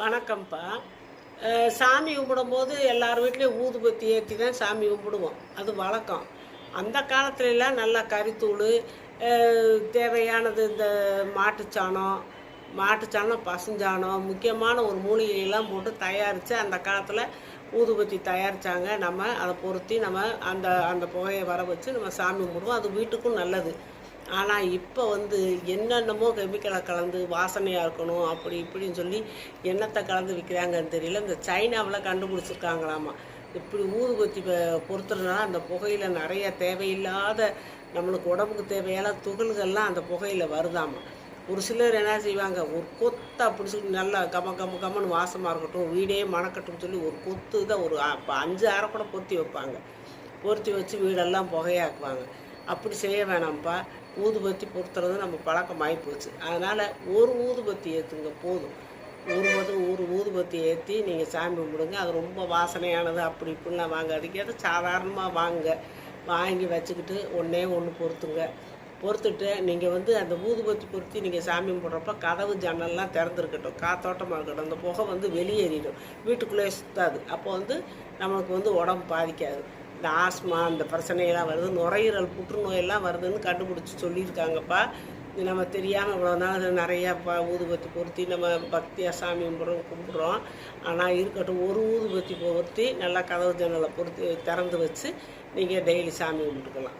வணக்கம்ப்பா. சாமி கும்பிடும்போது எல்லார் வீட்லேயும் ஊதுபத்தி ஏற்றி தான் சாமி கும்பிடுவோம். அது வழக்கம். அந்த காலத்துலலாம் நல்லா கறித்தூள் தேவையானது இந்த மாட்டுச்சாணம் மாட்டுச்சாணம் பசுஞ்சாணம் முக்கியமான ஒரு மூலிகையெல்லாம் போட்டு தயாரித்து அந்த காலத்தில் ஊதுபத்தி தயாரித்தாங்க நம்ம அதை பொருத்தி நம்ம அந்த அந்த புகையை வர வச்சு நம்ம சாமி கும்பிடுவோம். அது வீட்டுக்கும் நல்லது. ஆனால் இப்போ வந்து என்னென்னமோ கெமிக்கலை கலந்து வாசனையாக இருக்கணும் அப்படி இப்படின்னு சொல்லி என்னத்தை கலந்து விற்கிறாங்கன்னு தெரியல. இந்த சைனாவில் கண்டுபிடிச்சிருக்காங்களாமா. இப்படி ஊதுபத்தி பொறுத்துறதுனால அந்த புகையில் நிறைய தேவையில்லாத நம்மளுக்கு உடம்புக்கு தேவையான துகள்கள்லாம் அந்த புகையில் வருதாமா. ஒரு சிலர் என்ன செய்வாங்க ஒரு கொத்தை பிடிச்சிட்டு நல்லா கம கம கமன்னு வாசமாக இருக்கட்டும் வீடே மணக்கட்டும்னு சொல்லி ஒரு கொத்து தான் ஒரு அஞ்சு அரை கூட பொருத்தி வைப்பாங்க. பொருத்தி வச்சு வீடெல்லாம் புகையாக்குவாங்க. அப்படி செய்ய வேணாம்ப்பா. ஊதுபத்தி பொறுத்துறது நம்ம பழக்கமாகி போச்சு அதனால் ஒரு ஊதுபத்தி ஏற்றுங்க போதும். ஒரு மது ஒரு ஊதுபத்தி ஏற்றி நீங்கள் சாமி கும்பிடுங்க. அது ரொம்ப வாசனையானது. அப்படி இப்படிலாம் வாங்க அதுக்கேற்ற சாதாரணமாக வாங்க. வாங்கி வச்சுக்கிட்டு ஒன்றே ஒன்று பொறுத்துங்க. பொறுத்துட்டு நீங்கள் வந்து அந்த ஊதுபத்தி பொருத்தி நீங்கள் சாமி கும்பிட்றப்ப கதவு ஜன்னல்லாம் திறந்துருக்கட்டும். காத்தோட்டமாக இருக்கட்டும். அந்த புகை வந்து வெளியேறிடும். வீட்டுக்குள்ளே சுத்தாது. அப்போ வந்து நம்மளுக்கு வந்து உடம்பு பாதிக்காது. இந்த ஆஸ்மா இந்த பிரச்சனையெல்லாம் வருது நுரையீரல் புற்றுநோயெல்லாம் வருதுன்னு கண்டுபிடிச்சி சொல்லியிருக்காங்கப்பா. இது நம்ம தெரியாமல் இவ்வளோ நாள் நிறையா ப ஊதுபத்தி பொருத்தி நம்ம பக்தியாக சாமி கும்பிட்றோம் கும்பிட்றோம். ஆனால் இருக்கட்டும் ஒரு ஊதுபத்தி பொருத்தி நல்லா கதவு ஜன்னலை பொருத்தி திறந்து வச்சு நீங்கள் டெய்லி சாமி கும்பிட்டுக்கலாம்.